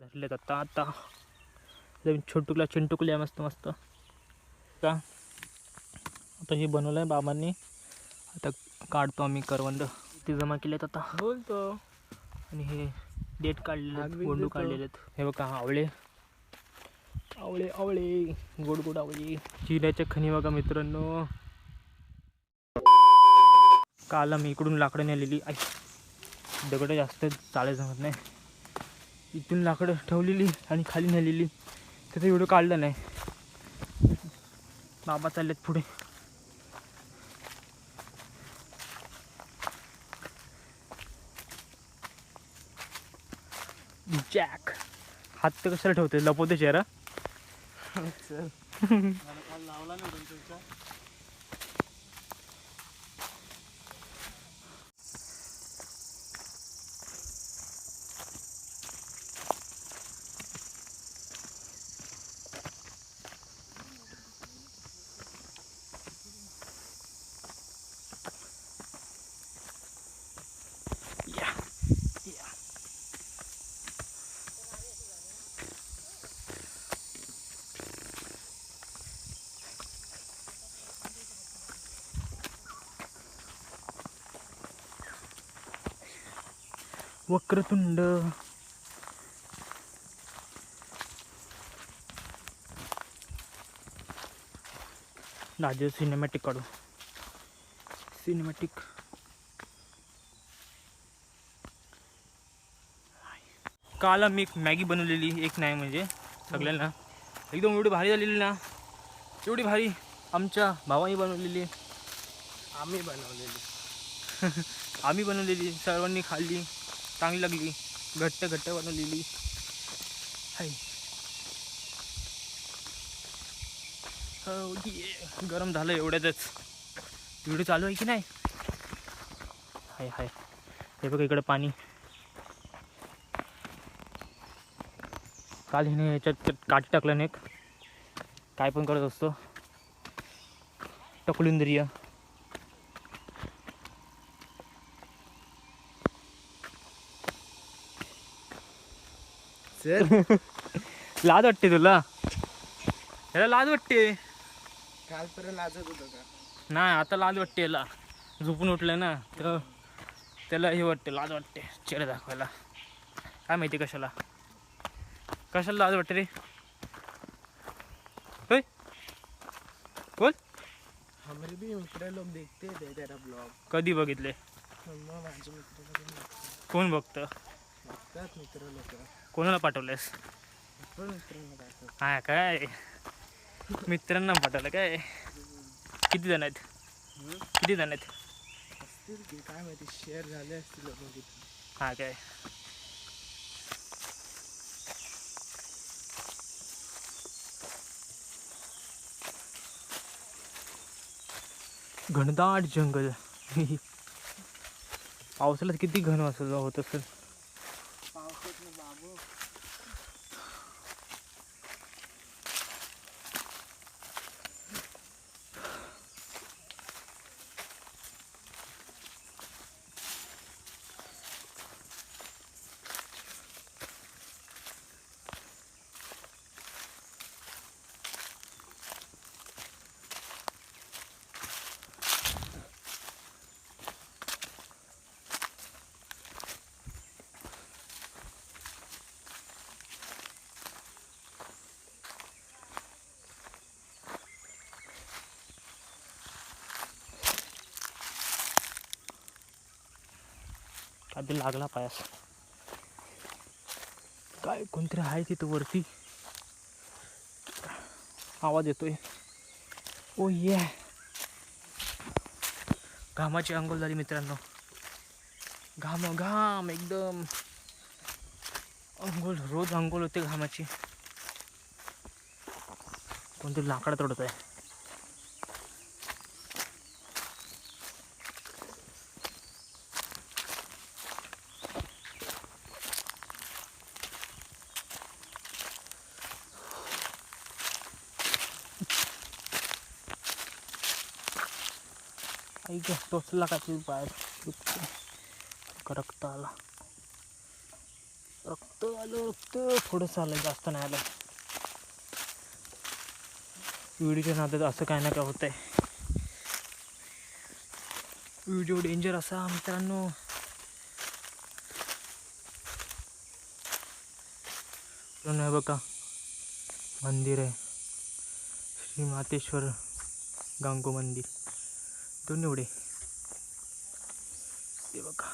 धरलेत आता आता. नवीन छोटुकला चिंटुकल्या मस्त मस्त. का आता हे बनवलं आहे बाबांनी. आता काढतो आम्ही करवंद. ते जमा केलेत आता. बोलतो. आणि हे डेट काढलेले गोंडू. काढलेले आहेत. हे बघा आवळे. आवळे आवळे. गोड गोड आवळे. जिऱ्याच्या खणी बघा मित्रांनो. काल मी इकडून लाकडं नेलेली. आई दगडं जास्त चाळे जमत नाही. इथून लाकडं ठेवलेली आणि खाली नेलेली. त्याचा व्हिडिओ काढला नाही. बाबा चाललेत पुढे. जॅक. हात तर कशाला ठेवते लपवते चेहरा. चल. लावला नाही वक्रतुंड. राजे सिनेमॅटिक काढू. सिनेमॅटिक काल मी एक मॅगी बनवलेली एक नाही म्हणजे सगळ्यांना. एकदम एवढी भारी झालेली ना. एवढी भारी आमच्या भावाने बनवलेली. आम्ही बनवलेली. आम्ही बनवलेली सर्वांनी खाल्ली. चांगली लागली. घट्ट घट्ट बनवलेली. हाय. हो, गरम झालं एवढ्यातच. व्हिडिओ चालू आहे की नाही? हाय हाय. हे बघ इकडं पाणी. काल हिने याच्यात काट टाकलं नाही काय पण करत असतो. टकलुंदरिया. लाज वाटते तुला याला लाज वाटते कालपर्यंत लाजत होतं का नाही आता लाज वाटते याला झोपून उठलं ना तर त्याला हे वाटते लाज वाटते चेहरा दाखवायला काय माहिती कशाला कशाला लाज वाटते रे होय बोल हमारे भी मित्र लोग देखते थे तेरा ब्लॉग कधी बघितले मग माझे मित्र कधी कोण बघतं बघतात मित्र लोक कोणाला पाठवलंस हा काय? मित्रांना पाठवलं काय? किती जण आहेत? किती जण आहेत? काय माहिती शेअर झाले असतील हा काय? घनदाट जंगल. पावसाळ्यात किती घन असेल होत असेल पावसात बाबू आधी लागला पायास. काय कोणतरी आहे तिथं वरती? आवाज येतोय. ओ ये. घामाची अंघोळ झाली मित्रांनो. घाम घाम एकदम. अंघोळ रोज अंघोळ होते घामाची. कोणतरी लाकडं तोडत आहे. ऐक टोचला का ते पाय दुखतो. करकता आला रक्त आलं रक्त थोडंसं आलं जास्त नाही आलं व्हिडिओच्या नादात असं काय ना काय होत आहे व्हिडिओ डेंजर असा मित्रांनो पूर्ण आहे बघा मंदिर आहे श्री मातेश्वर गांगो मंदिर दोन एवढे ते बघा.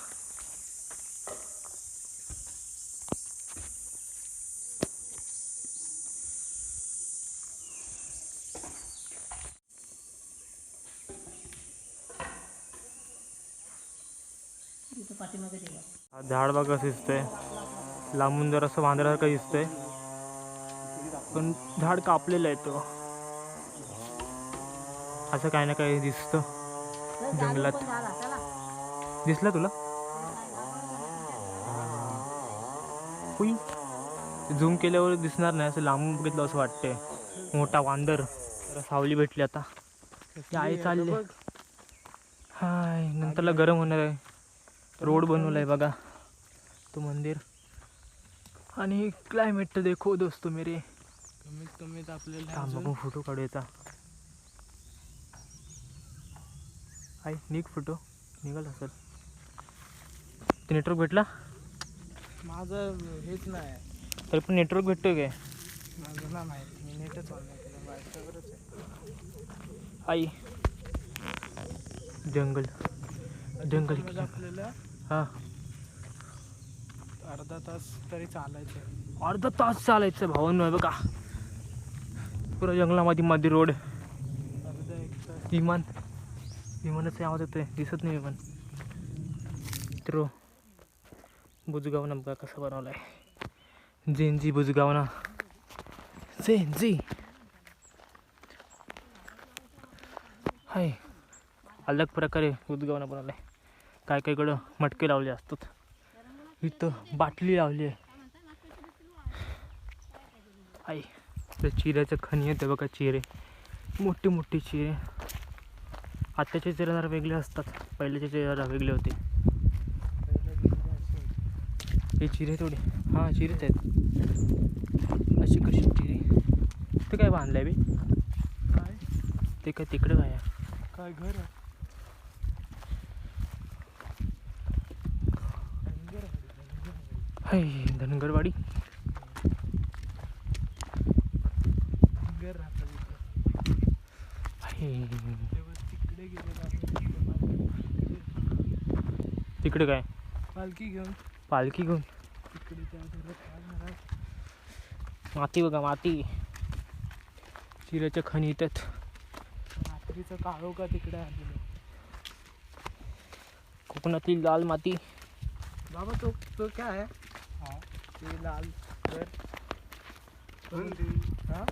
झाड बघा कसं दिसतंय. लांबून जर असं वांदरासारखं दिसतंय. पण झाड कापलेलं आहे तो. असं काही ना काही दिसतं. जंगलात. दिसलं तुला? हुई. झूम केल्यावर दिसणार नाही असं लांबून बघितलं असं वाटतंय. मोठा वांदर. सावली भेटली आता. आई चालले. हाय नंतरला गरम होणार आहे. रोड बनवला आहे बघा. तो मंदिर. आणि क्लायमेट तर देखो दोस्तो मेरे. कमीत कमीत आपल्याला फोटो काढूयाचा आई निघ फोटो. निघाल असेल ते नेटवर्क भेटला? माझं हेच नाही. तरी पण नेटवर्क भेटतोय काय? माझं ना माहिती मी नेटच ऑन नाही केलं. वायफायवरच आहे. आई. जंगल. जंगल आपल्याला हां. अर्धा तास तरी चालायचं. अर्धा तास चालायचं भावांनो आहे बघा. पुरा जंगलामध्ये मध्ये रोड. अर्धा एक तास. विमान. विमानाचा आवाज येतोय. दिसत नाही विमान मित्र बुजगावना बघा कसा बनवला आहे जेनजी बुजगावना. जेनजी. हाय. अलग प्रकारे बुजगावना बनवला आहे काय काय कडं मटके लावले असतात. इथं बाटली लावली आहे. आई त्या चिऱ्याचं खणी आहे ते बघा चिरे. मोठे मोठे चिरे. आत्ताचे चिरे जरा वेगळे असतात. पहिल्याचे चिरे जरा वेगळे होते. हे चिरे थोडे. हां चिरेच आहेत. अशी कशी चिरे? ते काय बांधलं आहे बे? काय? ते काय तिकडं काय काय घर आहे. हाय धनगरवाडी घर राहतं तिथं. हाय तेव्हा तिकडे गेलेलो आम्ही. तिकडे काय? पालखी घेऊन. पालखी घेऊन. माती बघा माती. चिऱ्याच्या खणी येतात. रात्रीचं काळो का तिकडे आलेलो? कोकणातली लाल माती. बाबा तो तो काय आहे? हा ते लाल हा?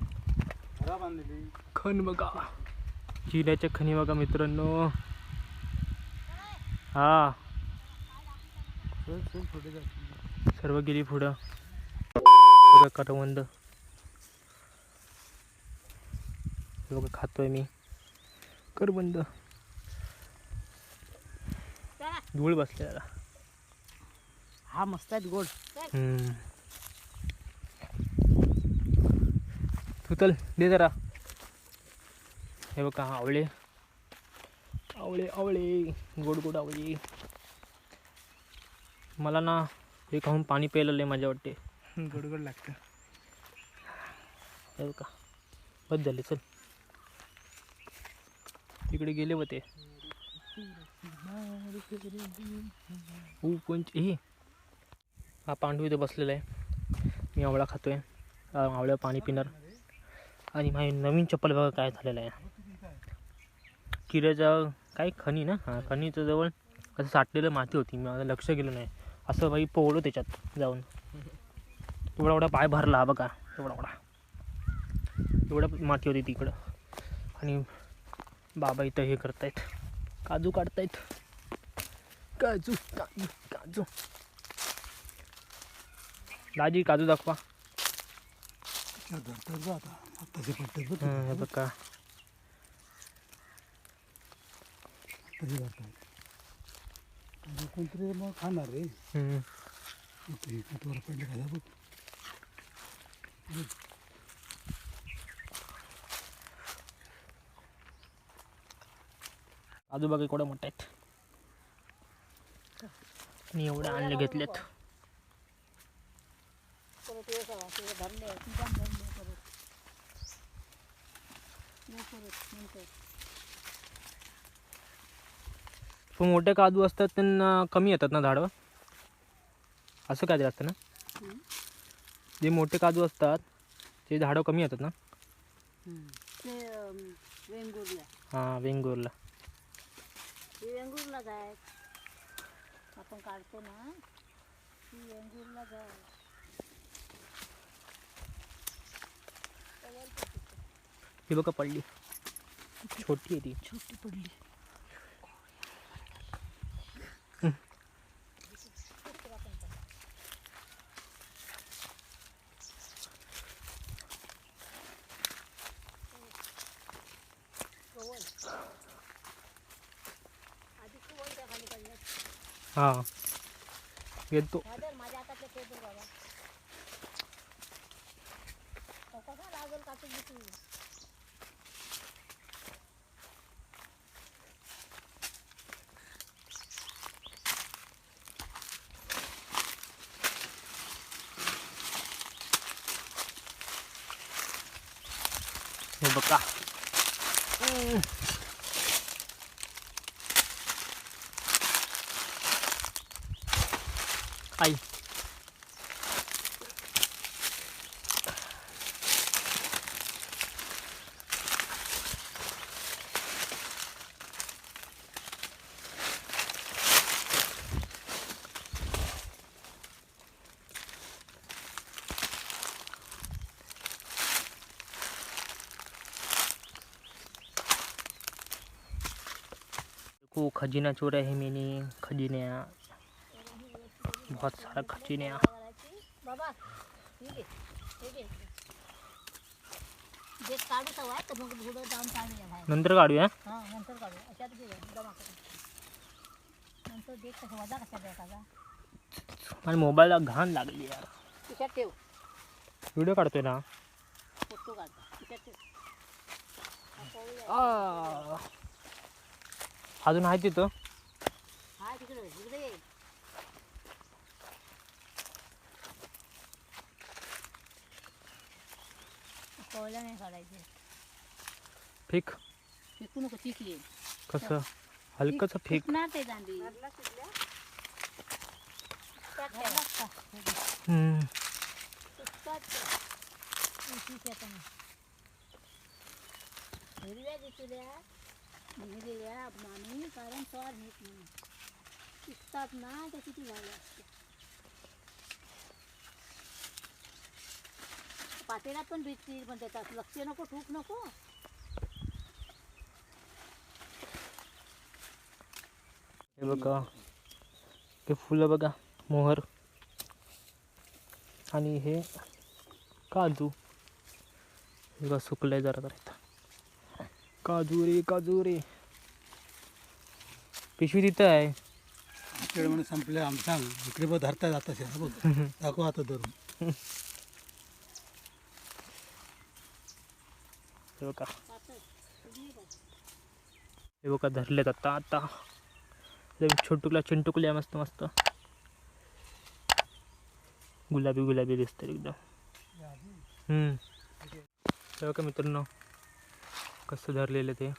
खण बघा. चिऱ्याच्या खणी बघा मित्रांनो. हा. सर्व गेली पुढं. बघा करवंद हे बघा खातोय मी. करवंद धूळ बसले त्याला हा मस्त आहेत गोड. चल दे जरा. हे बघा आवळे. आवळे आवळे. गोड गोड आवळे. मला ना हे खाऊन पाणी प्यायला लय मजा वाटते. गोड गोड लागतं. हे बघा. बस झाले चल. तिकडे गेले होते. हे हा पांडू इथं बसलेला आहे. मी आवळा खातोय. आवळ्या पाणी पिणार. आणि माझी नवीन चप्पल बघा काय झालेलं आहे. किऱ्याचा काय खनी ना? हां खनीच्या जवळ असं साठलेलं माती होती. माझं लक्ष गेलं नाही. असं बाई पोहलो त्याच्यात जाऊन. एवढा एवढा पाय भरला बघा एवढा एवढा. एवढा माती होती तिकडं. आणि बाबा इथं हे करतायत. काजू काढतायत. काजू काजू काजू. दाजी काजू दाखवा. बघा. कोणतरी मग खाणार रे. हं. ते कटवर पडले का बघ. आजूबाजू केवढे मोठे आहेत. मी एवढे आणले घेतलेत परत हे करा ते भरले तिथं भरले परत मग परत नंतर पण मोठे काजू असतात त्यांना कमी येतात ना झाडं. असं काय असतं ना. जे मोठे काजू असतात ते झाडं कमी येतात ना? ते अं, वेंगुर्ला. हां वेंगुर्ला. ते वेंगुर्ला जाय आपण काढतो ना ती वेंगुर्ला जाय ही बघा पडली. छोटी आहे ती. छोटी पडली हां येतो दादर माझ्या हातातले टेबल बाबा तो कसा लागेल कापून घेतली हे बघा आई देखो खजीना चोर है मैंने खजीनिया बहुत सारा खजीनिया करायची बाबा ठीक आहे ठीक आहे जे काढू सवाय तर मग पुढं जाऊन काढूया बाहेर नंतर काढूया हां नंतर काढू अशात घेऊया जमा करून नंतर देख कसं वजा कशा द्यायचा आणि मोबाईलला घाण लागली यार ठेव व्हिडिओ काढतोय ना? फोटो काढता तिच्यात ठेव हा पोळी आहे. आ. अजून आहे तिथं. हा तिकडे तिकडे नाही काढायचे. फेक. फेकू नको चिक येईल कसं? हलकंच फेक. फुटणार ते दांडी. हम्म. हिरव्या दिसल्या हिरव्या मामी कारण स्वार नेत नाही शिकतात ना त्या किती झाले असते पातेल्यात पण भेटतील पण त्याच्यात लक्ष नको ठूक नको. हे बघा हे फुलं बघा मोहर. आणि हे काजू. हे बघा सुकलंय जरा करायचं काजू रे काजू रे पिशवी तिथं आहे. इकडे म्हणून संपले आम सांग इकडे बघ धरता जाता बघ दाखव आता धरून. हे बघा. हे बघा धरलेत आता आता. छोटुकला चिंटुकल्या मस्त मस्त. गुलाबी गुलाबी दिसतात एकदम. हम्म. हे बघा मित्रांनो. कसं धरलेलं ते?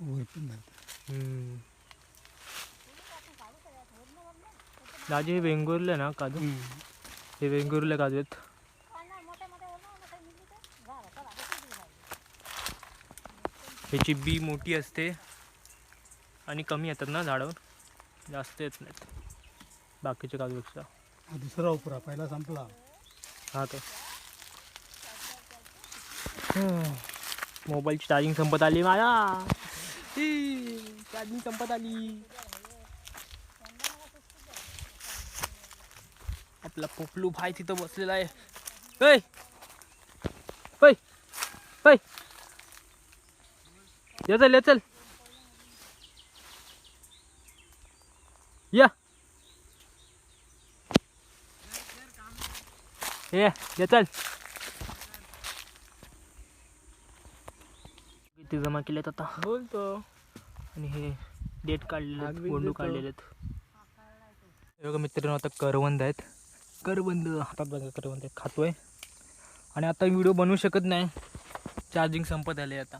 वर पण हम्म. हे वेंगुर्ले ना काजू? हे वेंगुर्ले काजू आहेत. तर. ह्याची बी मोठी असते आणि कमी येतात ना झाडावर जास्त येत नाहीत. बाकीच्या काजूपेक्षा. हा दुसरा उपरा पहिला संपला. हा काय? मोबाईलची चार्जिंग संपत आली मला चार्जिंग संपत आली. आपला पोपलू भाई तिथं बसलेला आहे. पै पै ये चल ये चल. या ये चल. किती जमा केलेत आता. बोलतो आणि हे डेट काढलेले गोंडू. काढलेले आहेत. हे बघा मित्रांनो आता करवंद आहेत. करवंद हातात बघा करवंद आहेत खातोय. आणि आता व्हिडिओ बनवू शकत नाही. चार्जिंग संपत आले आता.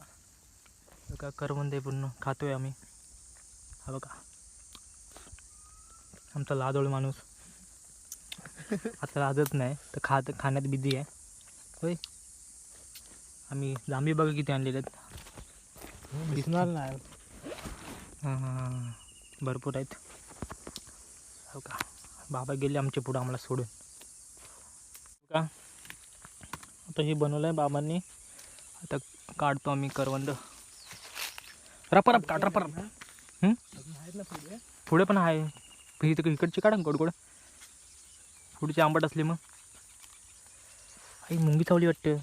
बघा करवंद आहे पूर्ण. खातोय आम्ही. हा बघा. आमचा लाजोळ माणूस. आता लाजत नाही तर खात खाण्यात बिझी आहे. होय. आम्ही जांभी बघा किती आणलेले आहेत. दिसणार नाही. भरपूर आहेत. हो का? बाबा गेले आमच्या पुढं आम्हाला सोडून. हो का? आता हे बनवलं आहे बाबांनी. आता काढतो आम्ही करवंद. रप रप काढ रप पुढे पण आहे. इथं इकडची काढा ना गोड गोड. पुढची आंबट असली मग. आई मुंगी चावली वाटतं.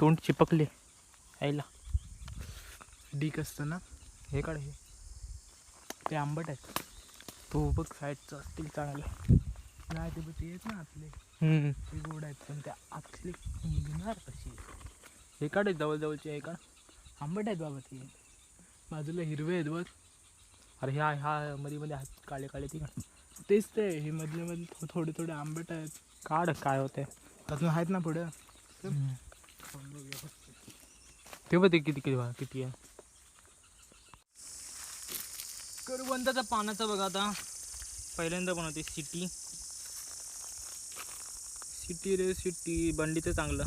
तोंड चिपकले. आईला. डीक असतं ना हे काढ हे. ते आंबट आहेत. तो बघ साईडचं असतील चांगलं. नाही ते बघ ते आहेत ना हम्म. ते गोड आहेत पण त्या आतले निघणार कशी हे काढ जवळ जवळचे हे काढ. आंबट आहेत बाबा ते. बाजूला हिरवे आहेत बघ. अरे ह्या ह्या मध्ये मध्ये आहेत काळे काळे ती काढ तेच ते हे मधले मधले थोडे थोडे आंबट आहेत. काढ काय होते अजून आहेत ना पुढे. ते बघ ते किती किती किती आहे. करवंदाचा पानाचा बघा आता. पहिल्यांदा बनवते सिटी. सिटी रे सिटी. बंडीचं चांगलं.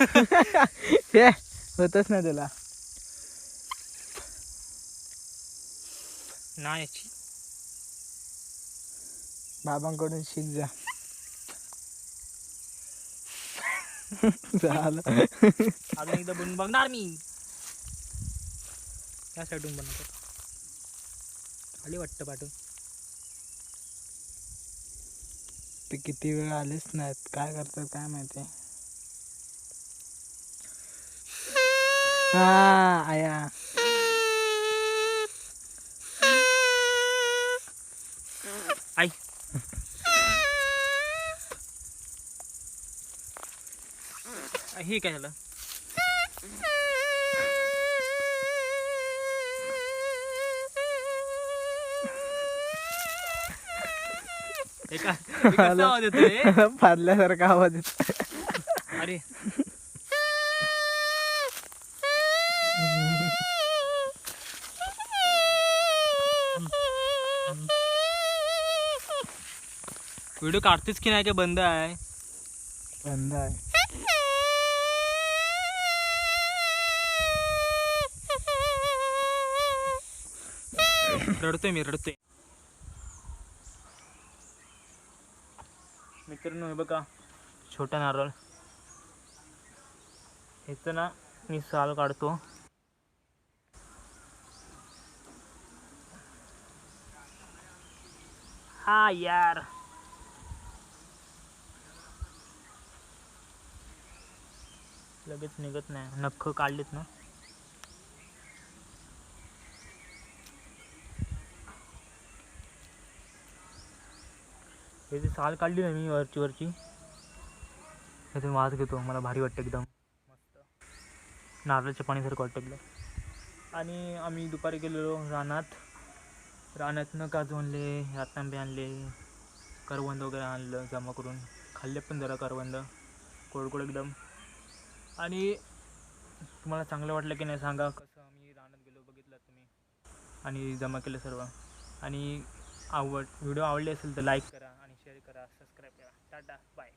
हे होतच नाही त्याला नाही याची. बाबांकडून शिक जा. झालं. अजून एकदा बनवून बघणार मी. या साईडून बनवतो खाली वाटतं पाठवून. ते किती वेळ आलेच नाहीत. काय करतात काय माहिती? हा आया. आई. हे काय झालं? का कसं आवाज येतोय. फादल्यासारखा आवाज येतो अरे. व्हिडिओ काढतेच की नाही काय बंद आहे. बंद आहे. रडतोय मी रडतोय. मित्रांनो हे बघा छोटा नारळ. ह्याचं ना मी साल काढतो. हा यार. लगेच निघत नाही नख काढलेत ना. हे जी साल काढली ना मी वरची वरची त्यातून वास घेतो. मला भारी वाटतं एकदम. मस्त नारळाच्या पाणीसारखं वाटतं एकदम. आणि आम्ही दुपारी गेलेलो रानात. रानातनं काजू आणले रातांबे आणले करवंद वगैरे आणलं जमा करून. खाल्ले पण जरा करवंद. गोड गोड एकदम. आणि तुम्हाला चांगलं वाटलं की नाही सांगा कसं आम्ही रानात गेलो बघितलं तुम्ही. आणि जमा केलं सर्व. आणि आवड व्हिडिओ आवडले असेल तर लाईक करा. शेअर करा सबस्क्राईब करा. Tata bye